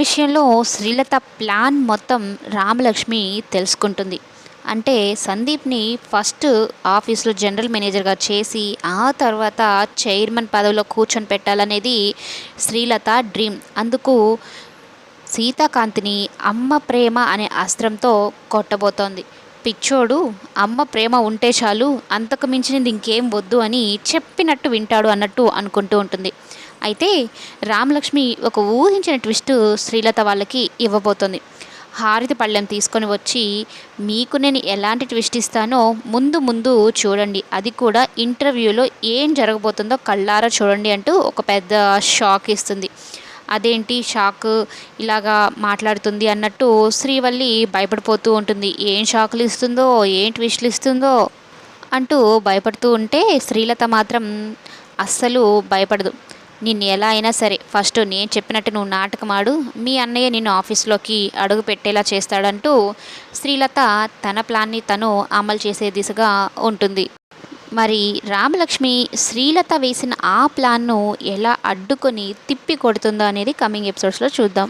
విషయంలో శ్రీలత ప్లాన్ మొత్తం రామలక్ష్మి తెలుసుకుంటుంది. అంటే సందీప్ని ఫస్ట్ ఆఫీస్లో జనరల్ మేనేజర్గా చేసి ఆ తర్వాత చైర్మన్ పదవిలో కూర్చొని పెట్టాలనేది శ్రీలత డ్రీమ్. అందుకు సీతాకాంతిని అమ్మ ప్రేమ అనే అస్త్రంతో కొట్టబోతోంది. పిచ్చోడు అమ్మ ప్రేమ ఉంటే చాలు అంతకు మించినది ఇంకేం వద్దు అని చెప్పినట్టు వింటాడు అన్నట్టు అనుకుంటూ ఉంటుంది. అయితే రామలక్ష్మి ఒక ఊహించిన ట్విస్ట్ శ్రీలత వాళ్ళకి ఇవ్వబోతోంది. హారతి పళ్ళెం తీసుకొని వచ్చి మీకు నేను ఎలాంటి ట్విస్ట్ ఇస్తానో ముందు ముందు చూడండి. అది కూడా ఇంటర్వ్యూలో ఏం జరగబోతుందో కళ్ళారా చూడండి అంటూ ఒక పెద్ద షాక్ ఇస్తుంది. అదేంటి షాక్? ఇలాగా మాట్లాడుతుంది అన్నట్టు శ్రీవల్లి భయపడిపోతూ ఉంటుంది. ఏం షాకులు ఇస్తుందో? ఏం ట్విస్ట్లు ఇస్తుందో? అంటూ భయపడుతూ ఉంటే శ్రీలత మాత్రం అస్సలు భయపడదు. నిన్ను ఎలా అయినా సరే ఫస్ట్ నేను చెప్పినట్టు నువ్వు నాటకమాడు మీ అన్నయ్య నిన్ను ఆఫీస్లోకి అడుగు పెట్టేలా చేస్తాడంటూ శ్రీలత తన ప్లాన్ని తను అమలు చేసే దిశగా ఉంటుంది. మరి రామలక్ష్మి శ్రీలత వేసిన ఆ ప్లాన్ను ఎలా అడ్డుకొని తిప్పి కొడుతుందో అనేది కమింగ్ ఎపిసోడ్స్లో చూద్దాం.